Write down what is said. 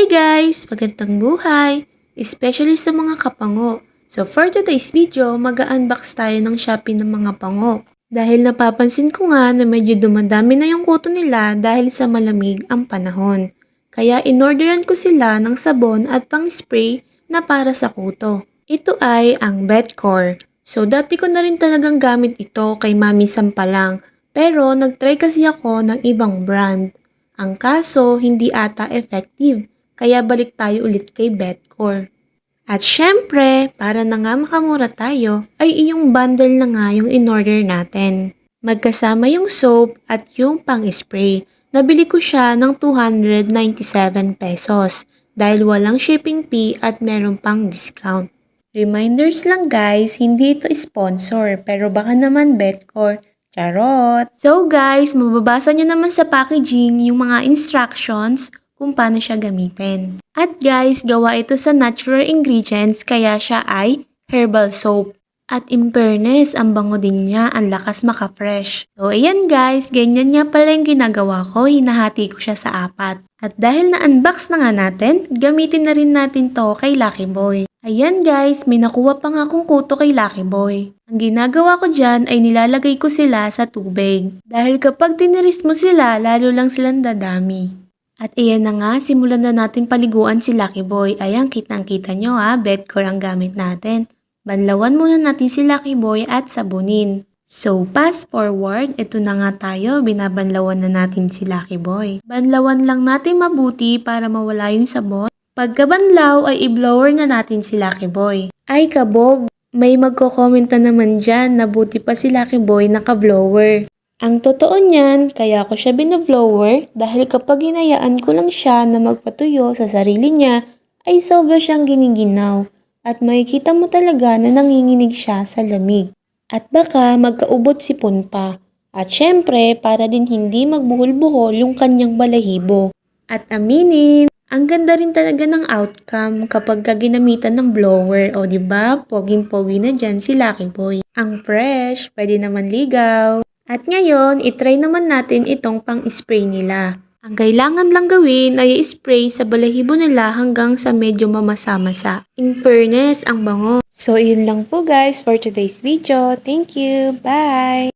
Hi guys! Magandang buhay! Especially sa mga kapango. So for today's video, mag-unbox tayo ng Shopee ng mga pango. Dahil napapansin ko nga na medyo dumadami na yung kuto nila dahil sa malamig ang panahon. Kaya inorderan ko sila ng sabon at pang-spray na para sa kuto. Ito ay ang Betcore. So dati ko na rin talagang gamit ito kay Mami Sampalang. Pero nagtry kasi ako ng ibang brand. Ang kaso, hindi ata effective. Kaya balik tayo ulit kay Betcore. At syempre, para na nga makamura tayo, ay iyong bundle na nga yung in-order natin. Magkasama yung soap at yung pang-spray. Nabili ko siya ng 297 pesos dahil walang shipping fee at meron pang discount. Reminders lang guys, hindi ito sponsor pero baka naman Betcore. Charot! So guys, mababasa nyo naman sa packaging yung mga instructions kung paano siya gamitin. At guys, gawa ito sa natural ingredients kaya siya ay herbal soap. At in ang bango din niya, ang lakas maka-fresh. So ayan guys, ganyan niya pala yung ginagawa ko, hinahati ko siya sa apat. At dahil na-unbox na nga natin, gamitin na rin natin to kay Lucky Boy. Ayan guys, may nakuha pa nga akong kuto kay Lucky Boy. Ang ginagawa ko dyan ay nilalagay ko sila sa tubig. Dahil kapag tiniris mo sila, lalo lang silang dadami. At iyan na nga, simulan na natin paliguan si Lucky Boy. Ayan, kitang-kita nyo ha, bedcore ang gamit natin. Banlawan muna natin si Lucky Boy at sabunin. So, fast forward, ito na nga tayo, binabanlawan na natin si Lucky Boy. Banlawan lang natin mabuti para mawala yung sabon. Pagkabanlaw ay i-blower na natin si Lucky Boy. Ay kabog, may magko-comment na naman dyan na buti pa si Lucky Boy naka-blower. Ang totoo niyan, kaya ko siya binablower dahil kapag hinayaan ko lang siya na magpatuyo sa sarili niya, ay sobra siyang giniginaw at makikita mo talaga na nanginginig siya sa lamig. At baka magkaubot si pa. At syempre, para din hindi magbuhol-buhol yung kanyang balahibo. At aminin, ang ganda rin talaga ng outcome kapag ka ginamitan ng blower. O, ba? Poging-pogi na dyan si Lucky Boy. Ang fresh, pwede naman ligaw. At ngayon, itry naman natin itong pang-spray nila. Ang kailangan lang gawin ay spray sa balahibo nila hanggang sa medyo mamasa-masa. In fairness, ang bango. So, yun lang po guys for today's video. Thank you. Bye!